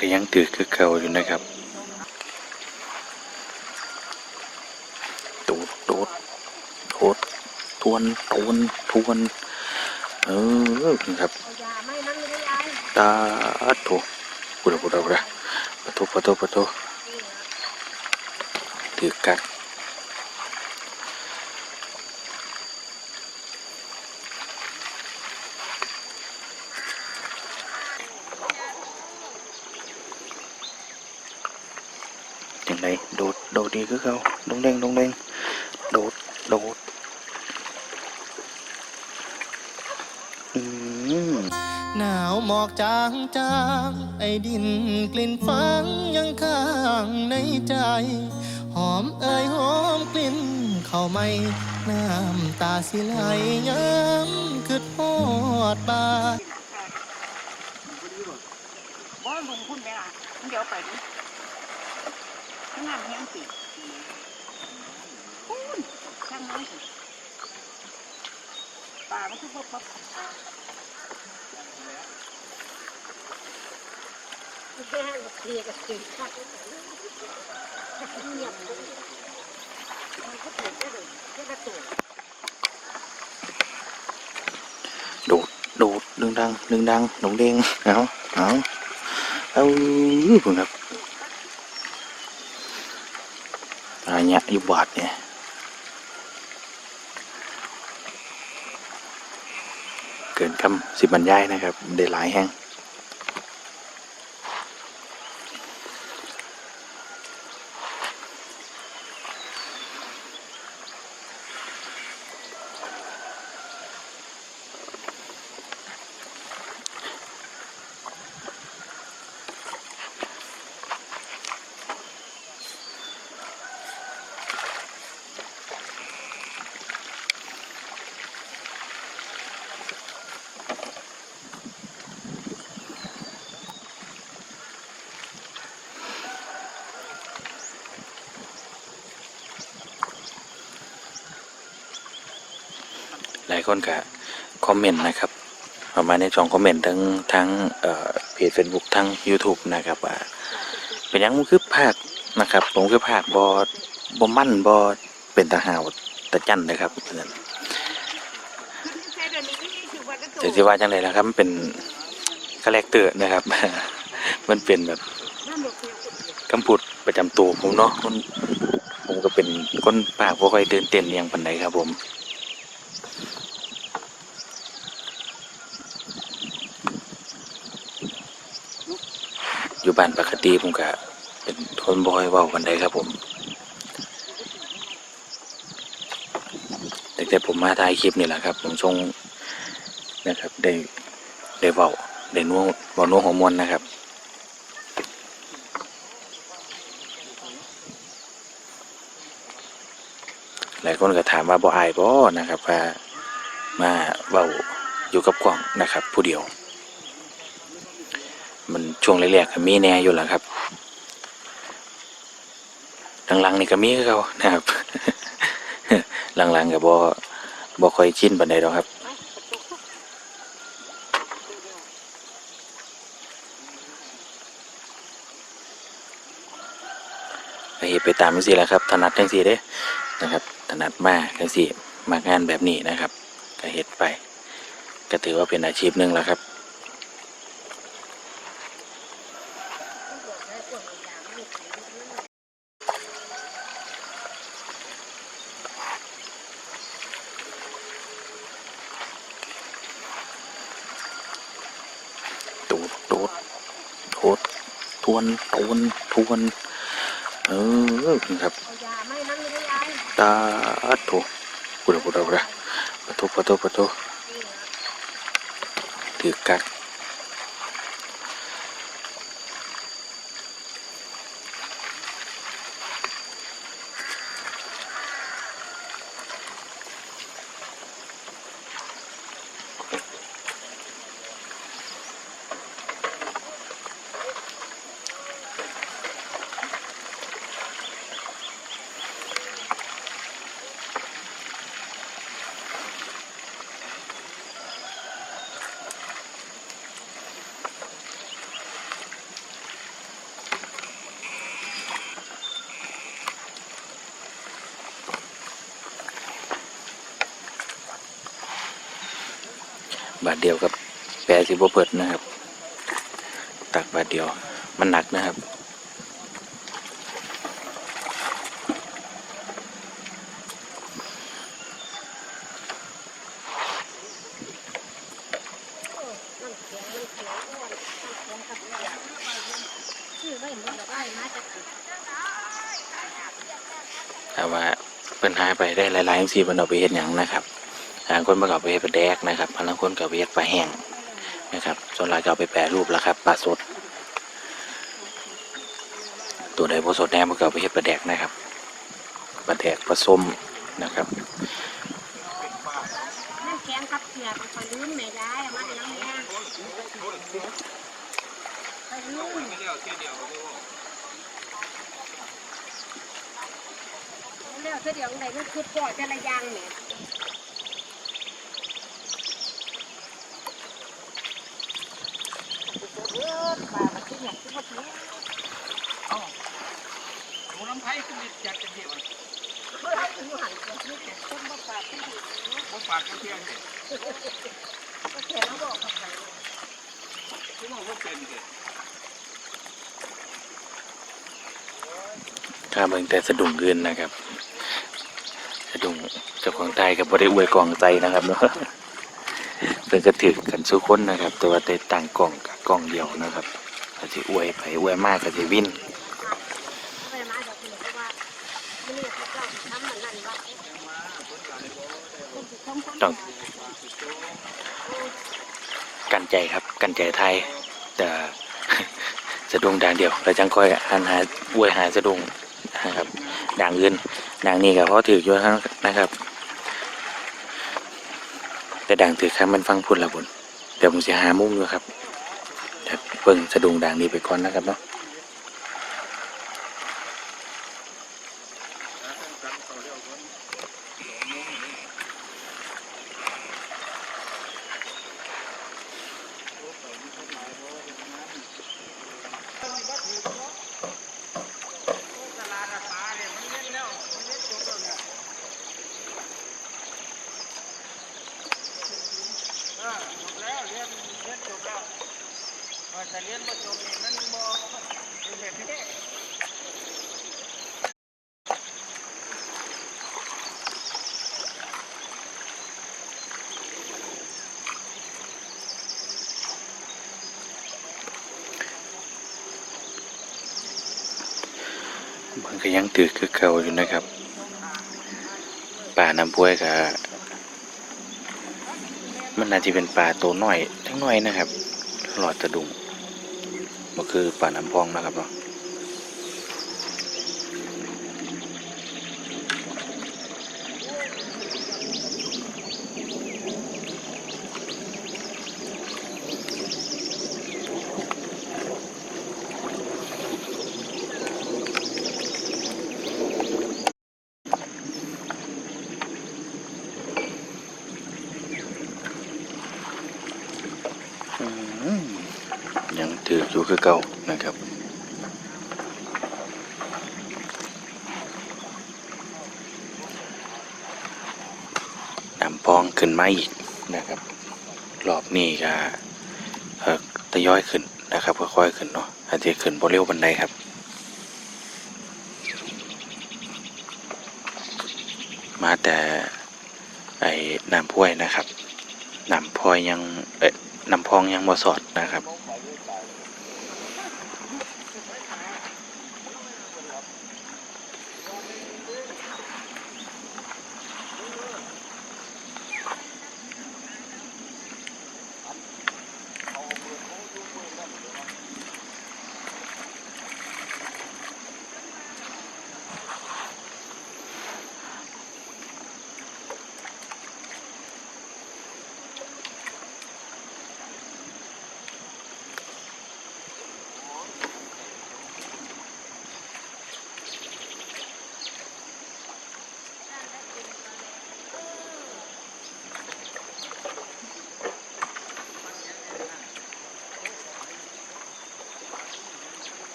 ก็ยังตือคือเก่าอยู่นะครับตูดตูดโดดทวนทวนทวนเออครับตาถูกปุระปุระปุระปะทุปะทุปะทุถือกัด ยังไงโดด โดดดีคือเขาดงเด้งดงเด้งโดด โดด อืมหนาวหมอกจางจางไอ้ดินกลิ่นฟังยังข้างในใจ หอมเอ่ยหอมกลิ่นเข้าไม่น้ำตาสิไหลย้ำคือทอดบานบ่ลงพุ่นไปอะเดี๋ยวไปดิ ข้างหน้าแห้งสิพุ่นข้างน้อยสิป่ามันคือพวกปั๊บแค่เคลียกับเก่งชัดเงียบมันก็เปลี่ยนได้เลยแค่ละตัวโดดโดดดึงดังดึงดังหนงเด้งเอาเอาเอาพุ่นครับอะไร เงี้ยอยู่บาดเนี่ยเกินคำสิบบรรยายนะครับ ได้หลายแห้ง หลายคนก็คอมเมนต์นะครับประมาณในช่องคอมเมนต์ทั้งทั้งเอ่อเพจ Facebook ทั้ง YouTube นะครับว่าเป็นหยังมันคือภาคนะครับ ผมคือภาคบอบอมั่นบอเป็นตาหาวตะจันนะครับนั่นแต่ที่ว่าจังไรนะครับมันเป็นคาแรคเตอร์นะครับ มันเป็นแบบคำพูดประจำตัวผมเนาะมันผมก็เป็นคนปากบ่ค่อยเดินเต้นอหย่างปันใดครับผม อยู่บ้านปกติผมก็เป็นคนบ่อยเว้ากันใดครับผมแต่แต่ผมมาถ่ายคลิปนี่แหละครับ ผมชงนะครับได้ได้เว้าได้นัวเว้านัวหัวมวนนะครับหลายคนก็ถามว่าบ่อายบ่นะครับว่ามาเว้าอยู่กับกล้องนะครับ ผู้เดียว มันช่วงแรกๆก็มีแน่อยู่แล้วครับหลังๆนี่ก็มีเขานะครับ หลังๆก็บ่บ่ค่อยชินปานใดดอกครับก็เฮดไปตามจังซี่แหละครับถนัดจังซี่เด้นะครับถนัดมากจังซี่มากงานแบบนี้นะครับก็เฮ็ดไป ก็ถือว่าเป็นอาชีพหนึ่งแล้วครับ ดโดดโดดทวนทวนทวน เออครับตาโถปุระปุระปุระปะทุปะทุปะทุถือกัด บาทเดียวกับแปรสิบเปิดนะครับ ตักบาทเดียวมันหนักนะครับแต่ว่าเพิ่นหายไปได้หลายๆจังซี่เพิ่นเอาไปเฮ็ดหยังนะครับ บางคนเพิ่นก็เอาไปเฮ็ดปลาแดกนะครับบางคนก็เอาไปเฮ็ดปลาแห้งนะครับส่วนหลายก็เอาไปแปรรูปแล้วครับปลาสด ตัวใดบ่สดแน่เพิ่นก็เอาไปเฮ็ดปลาแดกนะครับปลาแดกปลาส้มนะครับแข็งกับเกลือไปคอยลืมแม่ยายมาให้น้ำแม่ไปลืมแล้วเธอเดี๋ยวไหนมันคือปอดจะระยังเนี่ย ปลามาที่เนี่ยที่ว่าที่หมูน้ำไผ่ขึ้นจัดกันเดียวเมื่อให้อยู่หันเกิดนี่แต่ต้นมะปางที่อยู่ผมฝากกันเพียงเนี่ยก็แค่เราบอกกับใครผมบอกว่าเป็นเลยถ้าเบิ่งแต่สะดุ้งอื่นนะครับ สะดุ้งเจ้าของใต้กับ่ได้อวยกองใจนะครับเนาะ เพิ่นก็ถือกันสู้คนนะครับ แต่ว่าแต่ต่างกล่องกับกล่องเดียวนะครับก็สิอวยไปอวยมากก็สิวินไปมาเดี๋ยวคุณบอกว่าไม่นี่เขาเจ้าทำมันนั่นว่าต้องกันใจครับกันใจไทยแต่สะดุ้งด่างเดียวแล้วจังค่อยหันหาอวยหาสะดุ้งนะครับด่างอื่นด่างนี้ก็เพราะถืออยู่นะครับ แต่ด่างถือครับมันฟังพูดละบนเดี๋ยวผมจะหามุมอยู่ครับเดี๋ยวเบิ่งสะดุ้งด่างนี้ไปก่อนนะครับเนาะ ตลาดปลาเนี่ยมันเล่นแล้วมันเล่นจบแล้วเนี่ยเออจบแล้วเรียนเรียนจบ แต่เรียนมาจบนี่มันบ่เป็นแบบนี้มันก็ยังถือคือเก่าอยู่นะครับ ป่าน้ำพุ้ยก็มันน่าจะเป็นป่าตัวน้อย น้อยนะครับหลอดสะดุงก็คือป่าน้ำพองนะครับเนาะ ยังถืออยู่คือเก่านะครับนำพองขึ้นมาอีกนะครับรอบนี้ก็เอ่อยอยขึ้นนะครับค่อยๆขึ้นเนาะอาจจะขึ้นบ่เร็วบันไดครับ มาแต่ไอ้น้ำพ้วยนะครับน้ำพอยยังเอ๊ะน้ำพองยังบ่สอดนะครับ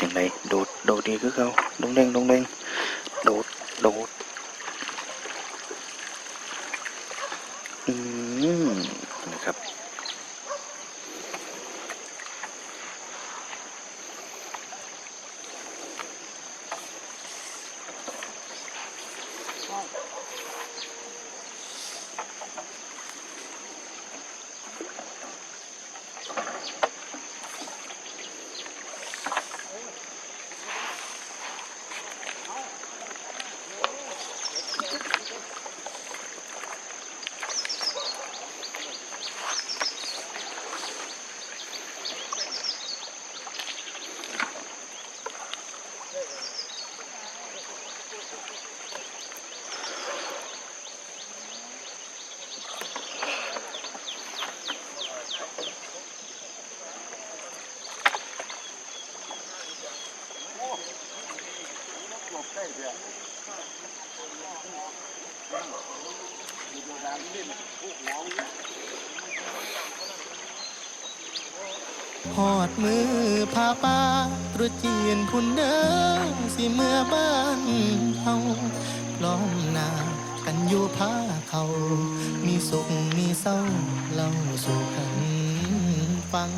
อย่างไรโดดโดดดีคือเขาดงเด้งดงเด้งโดดโดดอืมนะครับ หอดมือพาป้าตรุษจีนพุ่นเดิงสิเมื่อบ้านเฮาล้อมหนากันอยู่พาเขา มีสุขมีเศร้าเล่าสู่กันฟัง